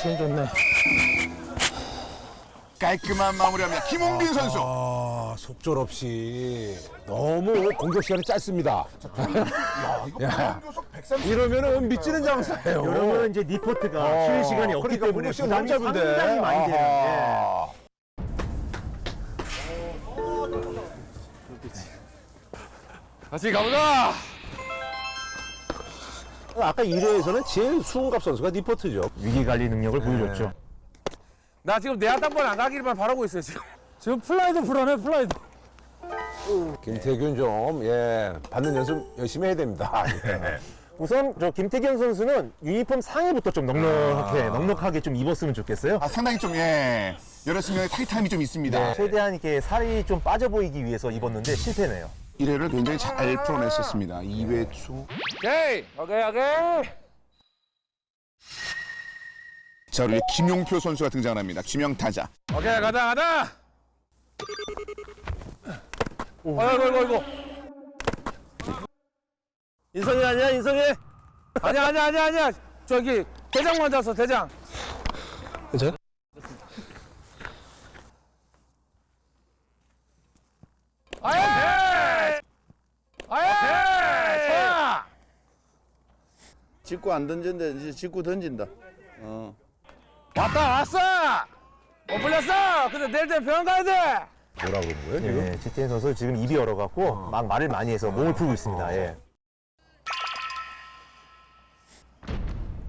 체인 좋네. 깔끔한 마무리합니다. 김홍빈 선수. 아, 속절 없이 너무 공격 시간이 짧습니다. 야, 이러면은 미치는 장사예요. 그러면 이제 니포트가 쉴 시간이 없기 그러니까 때문에 공격 시간 부담이 짧은데. 상당히 많이 돼요. 예. 아하. 다시 가보자. 아까 1회에서는 제일 수은갑 선수가 니포트죠. 위기 관리 능력을 보여줬죠. 나 지금 내 한땅번 안 가기만 바라고 있어요 지금. 지금 플라이도 불안해 플라이도. 김태균 좀, 예, 받는 연습 열심히 해야 됩니다. 예. 우선 저 김태경 선수는 유니폼 상의부터 좀 넉넉하게 넉넉하게 좀 입었으면 좋겠어요. 아, 상당히 좀, 예. 여러 측면에 타이트함이 좀 있습니다. 최대한 이렇게 살이 좀 빠져 보이기 위해서 입었는데 실패네요. 1회를 굉장히 잘 풀어냈었습니다. 2회 초. 오케이 오케이 오케이. 자, 우리 김용표 선수가 등장합니다. 지명 타자. 오케이 가자 가자. 아이고 아이고 아이고. 인성이 아니야 인성이? 아니야 아니야 아니야 아니야. 저기 대장 먼저 왔어 대장. 그죠? 아예. 직구 안 던졌는데 이제 직구 던진다. 어. 왔다 왔어. 못 풀렸어. 근데 내일 되면 병원 가야 돼. 뭐라 그런 거예요, 지금? 예, 지태인 선수 지금 입이 얼어갖고 막 말을 많이 해서 몸을 풀고 있습니다. 예.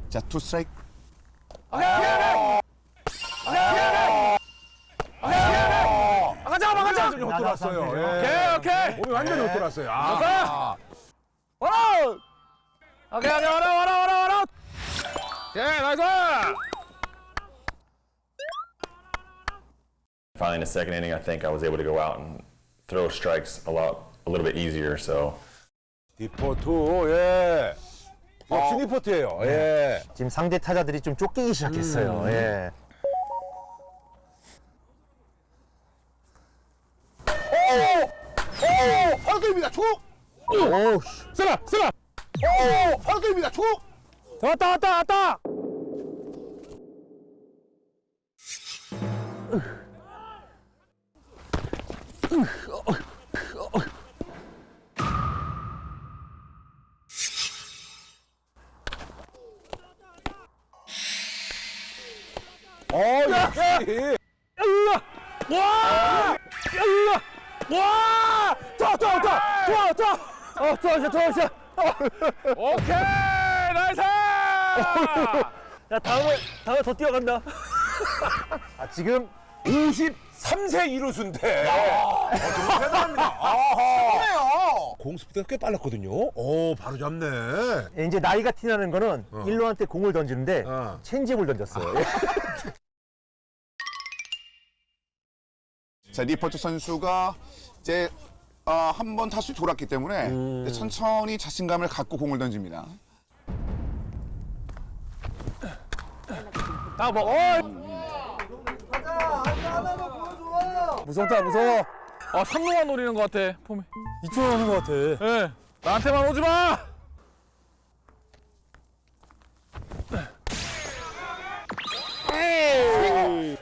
자, 투 스트라이크. 아, 가자 가자. 완전히 헛돌았어요. 예. 오케이 오케이. 몸이 완전히 헛돌았어요. 아, 가. 와라. 오케이 오케이 와라 와라 와라 와라. 오케이 나이스. Finally, in the second inning, I think I was able to go out and throw strikes a lot, a little bit easier. So 니포트, 예. 역시 니포트예요. 예. 지금 상대 타자들이 좀 쫓기기 시작했어요. 예. 바로 때립니다. 초! 오, 쓰라 쓰라. 오! 때립니다. 초! 왔다 왔다 왔다. 어, 역시. 와! 으아! 와! 좋아 좋아 좋아 좋아 좋아. 어 좋아 좋아 좋아. 오케이 나이스. 야 다음에 다음에 더 뛰어간다. 아 지금 53세 이루수인데. 어, 정말 대단합니다. 아하. 공 스피드가 꽤 빨랐거든요. 오, 바로 잡네. 이제 나이가 티나는 거는 일루한테 공을 던지는데 어. 체인지업을 던졌어요. 자, 리포트 선수가 이제 아, 한 번 타수 돌았기 때문에 이제 천천히 자신감을 갖고 공을 던집니다. 아 뭐. 어. 무섭다 무서워. 아 삼루만 노리는 것 같아 폼이. 이쪽으로 오는 것 같아. 예. 나한테만 오지 마.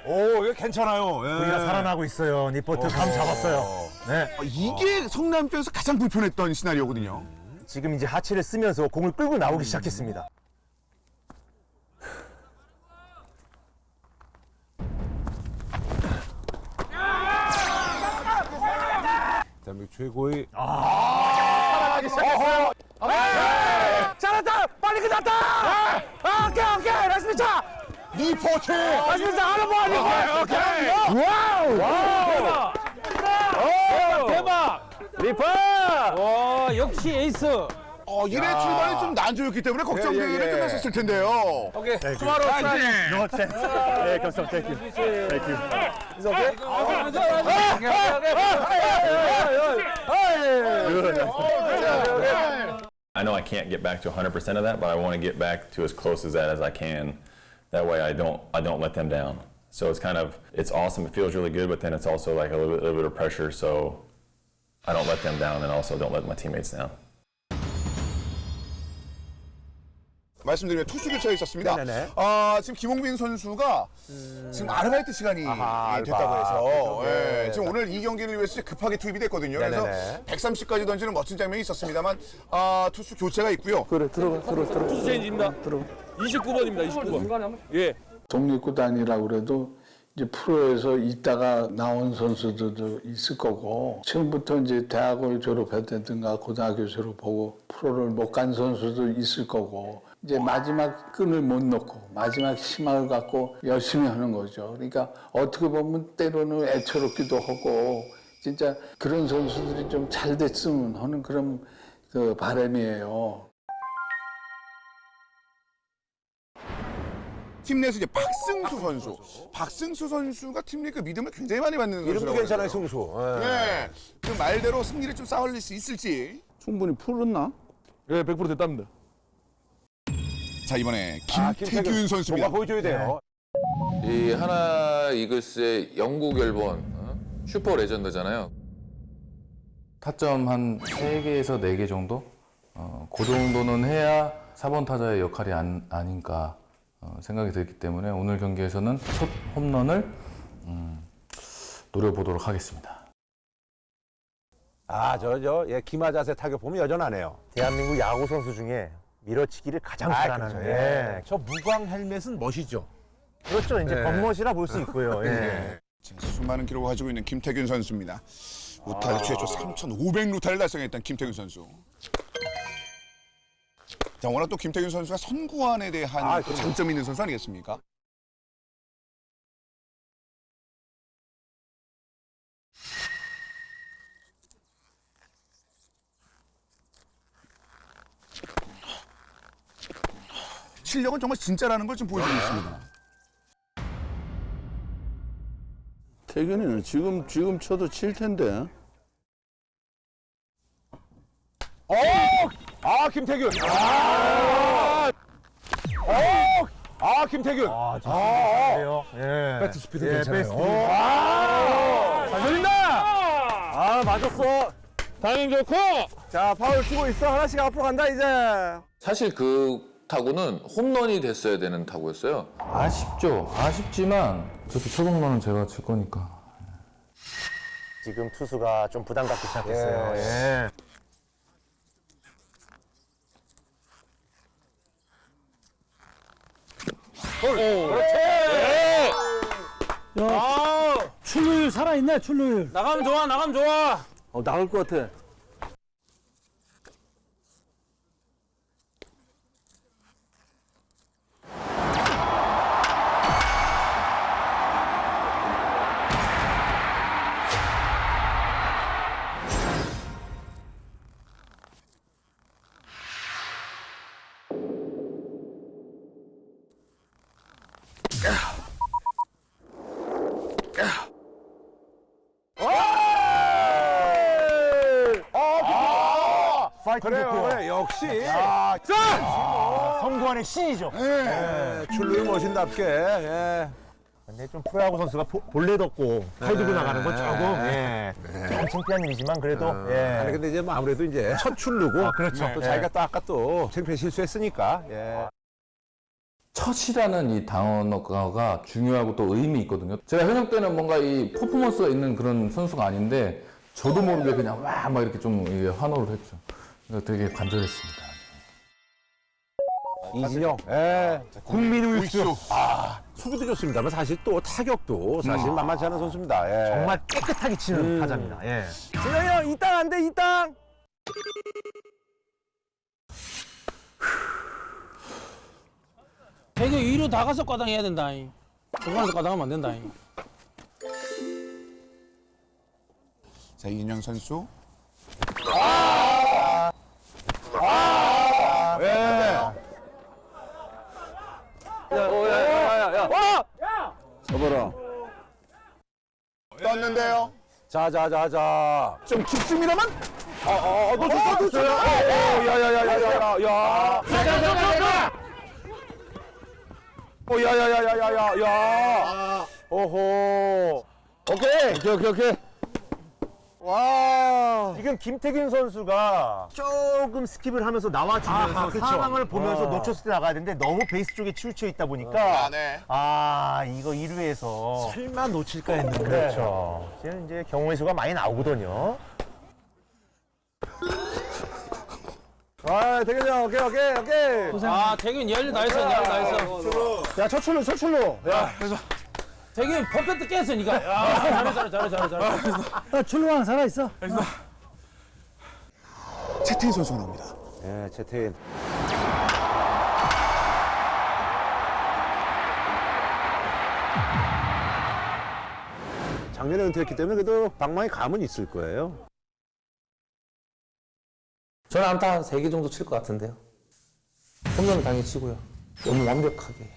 오, 이거 괜찮아요. 예. 우리가 살아나고 있어요. 니포트 감 잡았어요. 네. 아, 이게 성남 쪽에서 가장 불편했던 시나리오거든요. 지금 이제 하체를 쓰면서 공을 끌고 나오기 시작했습니다. 최고의 잘했다. 빨리 끝났다. 아, 오케이 오케이 나이스 피차. 리포트! 나이스 피차 하나 뭐 오케이 오케이. 와우 와우. 대박 대박. 리퍼. 와 역시 에이스. 어, 1회 출발이 좀 난조였기 때문에 걱정되게 예, 예. 끝났었을 텐데요. 오케이. 투마로 파이팅. No chance. 네, 감사합니다. Thank you. Thank you. Is it okay? I know I can't get back to 100% of that, but I want to get back to as close as that as I can. That way, I don't I don't let them down. So it's kind of it's awesome. It feels really good, but then it's also like a little bit, little bit of pressure. So I don't let them down, and also don't let my teammates down. 말씀드리면 투수 교체가 있었습니다. 네네네. 아, 지금 김홍빈 선수가 지금 아르바이트 시간이 아하, 예, 됐다고 알바. 해서. 예, 네. 지금 오늘 이 경기를 위해서 급하게 투입이 됐거든요. 그래서 네네네. 130까지 던지는 멋진 장면이 있었습니다만 아, 투수 교체가 있고요. 그래 들어가 들어가 들어가. 투수 체인지입니다. 29번입니다. 29번. 예. 독립구단이라고 그래도 이제 프로에서 있다가 나온 선수들도 있을 거고 처음부터 이제 대학을 졸업했다든가 고등학교 졸업하고 프로를 못 간 선수도 있을 거고 이제 마지막 끈을 못 놓고 마지막 희망을 갖고 열심히 하는 거죠. 그러니까 어떻게 보면 때로는 애처롭기도 하고 진짜 그런 선수들이 좀 잘 됐으면 하는 그런 그 바람이에요. 팀 내에서 이제 박승수 선수. 박승수 선수가 팀내그 믿음을 굉장히 많이 받는 이름도 선수라고 괜찮아요. 승수. 예. 네. 그 말대로 승리를 좀 쌓을 수 있을지. 충분히 풀었나? 예, 100% 됐답니다. 자, 이번에 아, 김태균 선수입니다. 뭔가 보여줘야 돼요. 이 하나 이글스의 영구 결번 어? 슈퍼 레전드잖아요. 타점 한 3개에서 4개 정도? 어, 그 정도는 해야 4번 타자의 역할이 안, 아닌가 어, 생각이 들기 때문에 오늘 경기에서는 첫 홈런을 음, 노려보도록 하겠습니다. 아, 저, 저, 예, 기마 자세 타격 보면 여전하네요. 대한민국 야구 선수 중에 밀어치기를 가장 아, 잘하는. 그렇죠. 예. 예. 저 무광 헬멧은 멋이죠. 그렇죠. 이제 네. 겉멋이라 볼 수 있고요. 예. 자, 수많은 기록을 가지고 있는 김태균 선수입니다. 루타를 최초 3,500 루타를 달성했던 김태균 선수. 자, 워낙 또 김태균 선수가 선구안에 대한 아, 또. 장점이 있는 선수 아니겠습니까? 실력은 정말 진짜라는 걸 좀 보여주고 있습니다. 태균이는 지금 지금 쳐도 칠 텐데. 어! 아, 김태균. 아! 어! 아, 김태균. 아, 좋네요. 예. 배트 스피드 예, 괜찮아요. 스피드. 아! 잘 돌린다! 아, 맞았어. 타이밍 좋고! 자, 파울 치고 있어. 하나씩 앞으로 간다, 이제. 사실 그 타구는 홈런이 됐어야 되는 타구였어요. 아쉽죠. 아쉽지만 저도 첫 홈런은 제가 칠 거니까. 지금 투수가 좀 부담 갖기 시작했어요. 예. 출루율 살아있네, 출루율. 나가면 좋아, 나가면 좋아. 어 나올 것 같아. 그래요, 좋고요. 그래. 역시. 아, 성구안의 신이죠. 예, 출루를 멋진답게. 예. 근데 좀 프로야구 선수가 보- 본래 덮고 팔 들고 나가는 건 조금 예. 좀 창피한 일이지만 그래도 예. 아니 근데 이제 뭐 아무래도 이제 첫 출루고 아, 그렇죠. 또 예. 자기가 또 아까 또 창피한 실수했으니까 예. 첫이라는 이 단어가 중요하고 또 의미 있거든요. 제가 현역 때는 뭔가 이 퍼포먼스가 있는 그런 선수가 아닌데 저도 모르게 그냥 와 막 이렇게 좀 이게 환호를 했죠. 되게 간절했습니다. 이진영. 예. 국민 우익수. 수비도 좋습니다만 사실 또 타격도 사실 만만치 않은 선수입니다. 예. 정말 깨끗하게 치는 타자입니다. 예. 진영이 형, 이 땅 안 돼, 이 땅! 되게 위로 나가서 과당해야 된다. 이. 중간에서 과당하면 안 된다. 이. 자, 이인영 선수. 잡아라. 떴는데요. 자, 자, 자, 자. 좀 깊습니다만 어, 어, 어, 놓쳤어, 놓쳤어. 어, 어, 야, 야, 야, 야, 야, 야, 야. 어, 야, 야, 야, 야, 야, 야, 야. 오호. 오케이. 오케이, 오케이, 오케이. 와. 지금 김태균 선수가 조금 스킵을 하면서 나와주면서 아하, 그쵸. 상황을 보면서 어. 놓쳤을 때 나가야 되는데 너무 베이스 쪽에 치우쳐 있다 보니까 아, 네. 아 이거 1루에서 설마 놓칠까 했는데. 그렇죠. 지금 이제 경우의 수가 많이 나오거든요. 아, 되겠냐? 오케이, 오케이, 오케이. 아 태균 열리 다 했어 열리 다 했어 야, 첫 출로, 첫 출로. 야, 태균 퍼펙트 깼으니까 야 잘해 잘해 잘해 잘해 잘해 출로왕 살아있어. 채태인 선수가 나옵니다. 예, 채태인. 작년에 은퇴했기 때문에 그래도 방망이 감은 있을 거예요. 저는 안타 한 3개 정도 칠 것 같은데요. 홈런은 당연히 치고요. 너무 완벽하게.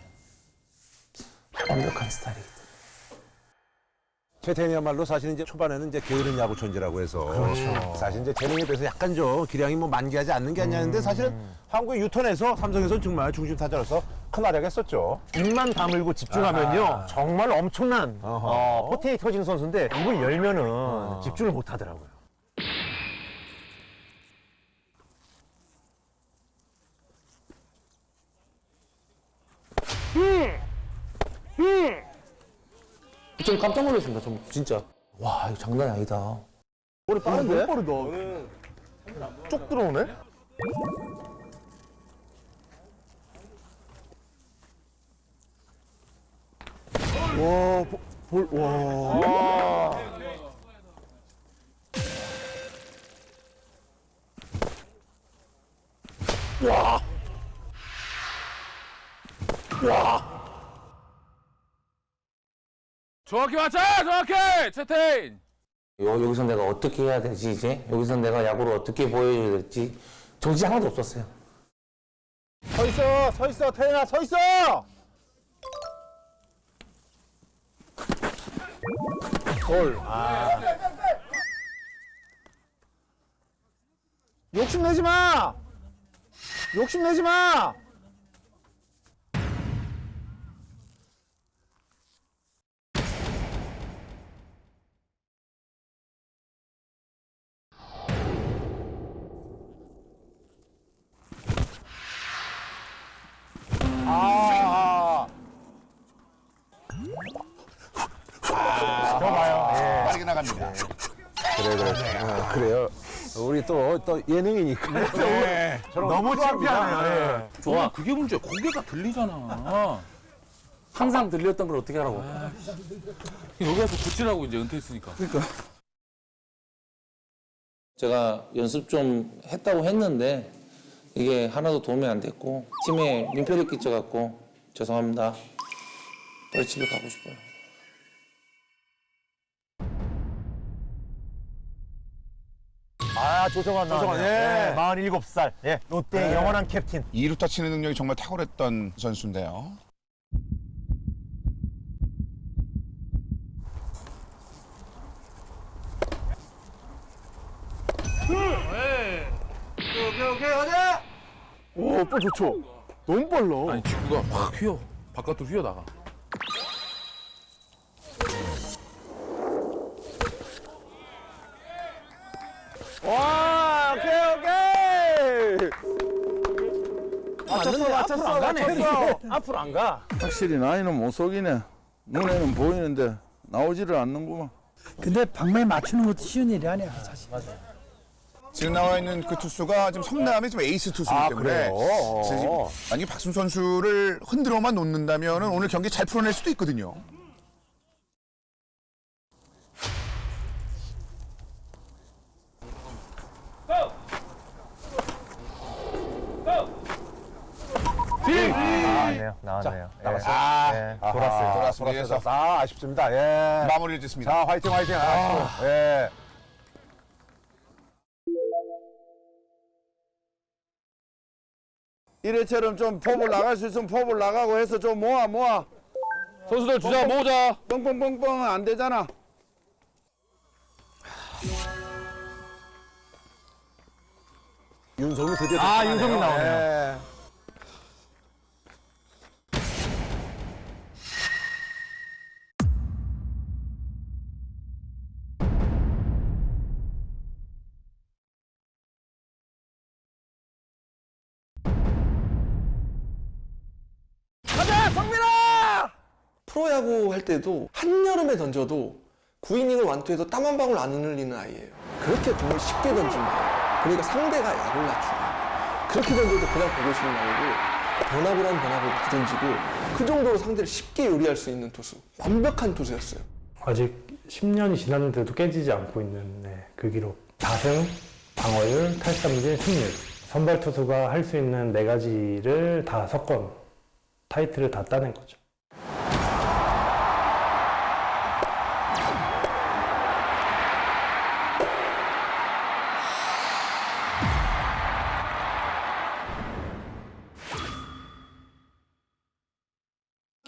완벽한 스타일이기 때문에. 채태인이야말로 사실 이제 초반에는 이제 게으른 야구 천재라고 해서 사실 이제 재능에 비해서 약간 좀 기량이 뭐 만개하지 않는 게 아니었는데 사실은 한국의 유턴에서 삼성에서 정말 중심 타자로서 큰 활약했었죠. 입만 다물고 집중하면요 정말 엄청난 어, 포텐이 터지는 선수인데 입을 열면은 집중을 못 하더라고요. 좀 깜짝 놀랐습니다. 좀 진짜. 와 이거 장난이 아니다. 머리 빠른데? 빠르다. 쭉 들어오네. 와, 보- 볼, 와. 정확히 맞춰 정확히 채태인 요, 여기서 내가 어떻게 해야 되지 이제? 여기서 내가 야구를 어떻게 보여줘야 될지 정신 하나도 없었어요. 서 있어, 서 있어, 태연아, 서 있어! 골. 아. 욕심내지 마! 욕심내지 마! 나갑니다. 그래 그래. 어, 그래요. 우리 또 또 예능이니까. 너무 창피하네요. 예. 좋아 그게 문제야 고개가 들리잖아 항상 들렸던 걸 어떻게 하라고? 여기 와서 고치라고 이제 은퇴했으니까 제가 연습 좀 했다고 했는데 이게 하나도 도움이 안 됐고 팀에 민폐를 끼쳐갖고 죄송합니다. 빨리 집에 가고 싶어요. 아 조성환 나왔네요. 예. 47살. 예. 롯데 영원한 캡틴. 2루타 치는 능력이 정말 탁월했던 선수인데요. 오, 볼 좋죠? 너무 빨라. 아니 직구가 확 휘어 바깥으로 휘어 나가 맞췄어, 맞췄어, 맞췄어! 앞으로 안 가. 확실히 나이는 못 속이네. 눈에는 보이는데 나오지를 않는구만. 근데 방망이 맞추는 것도 쉬운 일이 아니야 사실. 지금 나와 있는 그 투수가 지금 성남의 지금 에이스 투수이기 아, 때문에 그래요? 지금 만약에 박순 선수를 흔들어만 놓는다면 오늘 경기 잘 풀어낼 수도 있거든요. 나왔네요. 나왔네요. 예. 나갔어요. 예. 아하, 돌았어요. 돌았습니다. 돌았어요. 아 아쉽습니다. 예. 마무리를 짓습니다. 자 화이팅 화이팅. 아, 예. 이래처럼 좀 포볼 나갈 수 있으면 포볼 나가고 해서 좀 모아, 모아. 선수들 주자 모으자 뻥뻥뻥뻥 안 되잖아. 윤성이 드디어 아. 윤성이 나오네요. 예. 프로야구 할 때도 한여름에 던져도 9이닝을 완투해도 땀 한 방울 안 흘리는 아이예요. 그렇게 공을 쉽게 던진다. 그러니까 상대가 약을 낮추고 그렇게 던져도 그냥 보고 싶은 아이고 변화구란 변화구 다 던지고 그 정도로 상대를 쉽게 요리할 수 있는 투수. 완벽한 투수였어요. 아직 10년이 지났는데도 깨지지 않고 있는 네, 그 기록. 다승, 방어율, 탈삼진, 승률. 선발 투수가 할 수 있는 네 가지를 다 섞어 타이틀을 다 따낸 거죠.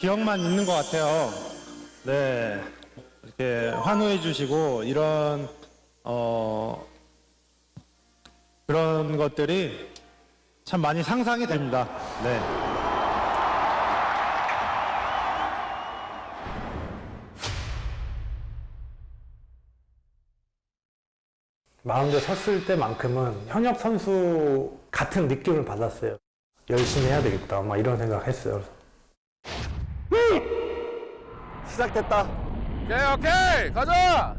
기억만 있는 것 같아요. 네. 이렇게 환호해 주시고 이런 어 그런 것들이 참 많이 상상이 됩니다. 네. 마운드에 섰을 때만큼은 현역 선수 같은 느낌을 받았어요. 열심히 해야 되겠다. 막 이런 생각 했어요. 시작됐다. 오케이 오케이 가자.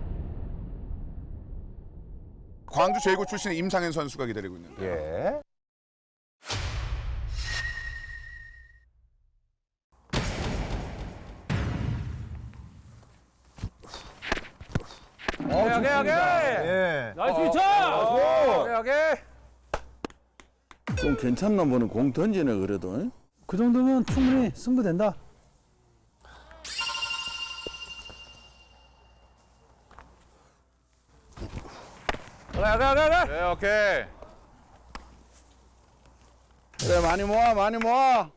광주 제구 출신의 임상현 선수가 기다리고 있는데. 예. 오케이, 오케이, 오케이. 예. 나이스 위쳐! 오케이, 오케이. 좀 괜찮나 보네. 공 던지네 그래도. 응? 그 정도면 충분히 승부된다. 오케이, 오케이, 오케이, 오케이. 오케이 오케이. 그래 많이 모아 많이 모아.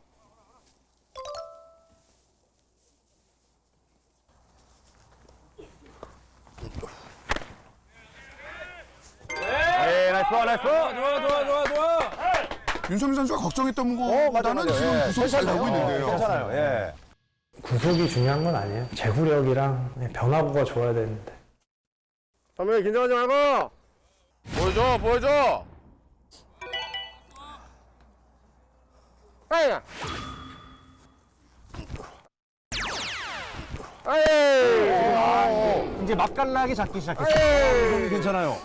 에이, 나이스 볼, 나이스 볼. 좋아, 좋아, 좋아, 좋아. 윤성민 선수가 걱정했던 어, 것보다는 맞아. 지금 예. 구속이 잘 나오고. 있는데요. 괜찮아요. 예. 구속이 중요한 건 아니에요. 제구력이랑 네, 변화구가 좋아야 되는데. 선배 긴장하지 말고. 보여줘 보여줘. 아야. 아이. 이제 맛깔나게 잡기 시작했어요. 에이. 손이 괜찮아요.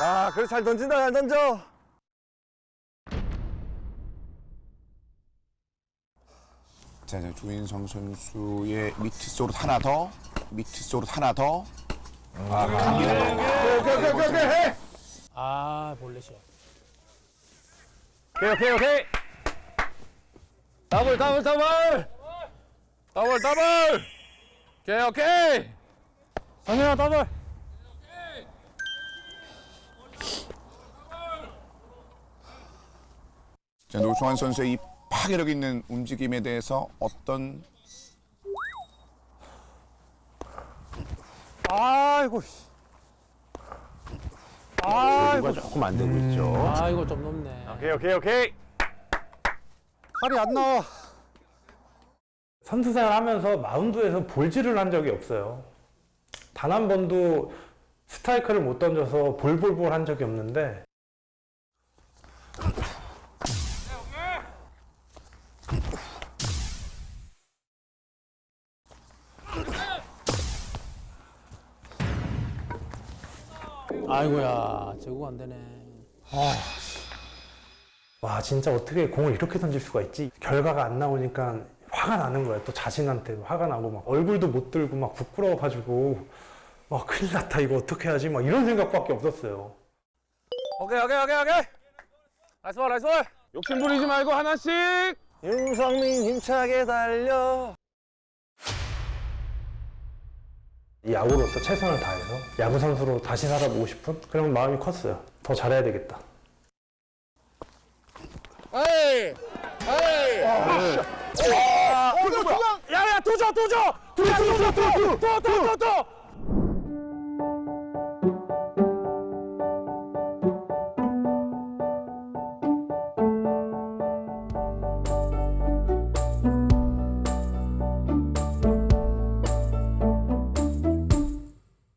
아, 그래 잘 던진다, 잘 던져. 자, 이제 조인성 선수의 미트 소릇 하나 더, 미트 소릇 하나 더. 아, 갑니다. 오케이, 오케이, 오케이, 오케이. 해. 아, 볼넷이야. 오케이, 오케이, 오케이. 더블, 더블, 더블. 더블, 더블. 오케이, 오케이. 성현아, 더블. 자, 노종환 선수의 이 파괴력 있는 움직임에 대해서 어떤 아이고. 씨. 제구가 조금 안 되고 있죠. 아, 이거 좀 높네. 오케이, 오케이, 오케이. 팔이 안 나와. 선수 생활 하면서 마운드에서 볼질을 한 적이 없어요. 단 한 번도 스트라이크를 못 던져서 볼볼볼 한 적이 없는데 아이고야, 제구가 안 되네. 와 진짜 어떻게 공을 이렇게 던질 수가 있지? 결과가 안 나오니까 화가 나는 거예요. 또 자신한테 화가 나고 막 얼굴도 못 들고 막 부끄러워가지고 와 큰일 났다 이거 어떻게 하지? 막 이런 생각밖에 없었어요. 오케이, 오케이, 오케이, 오케이. 나이스 볼, 나이스 볼. 욕심 부리지 말고 하나씩. 윤성민 힘차게 달려. 이 야구로서 최선을 다해서 야구 선수로 다시 살아보고 싶은 그런 마음이 컸어요. 더 잘해야 되겠다. 에이! 에이! 아, 야, 야, 또 줘, 또 줘! 또 줘, 또 줘, 또! 또, 또, 또, 또!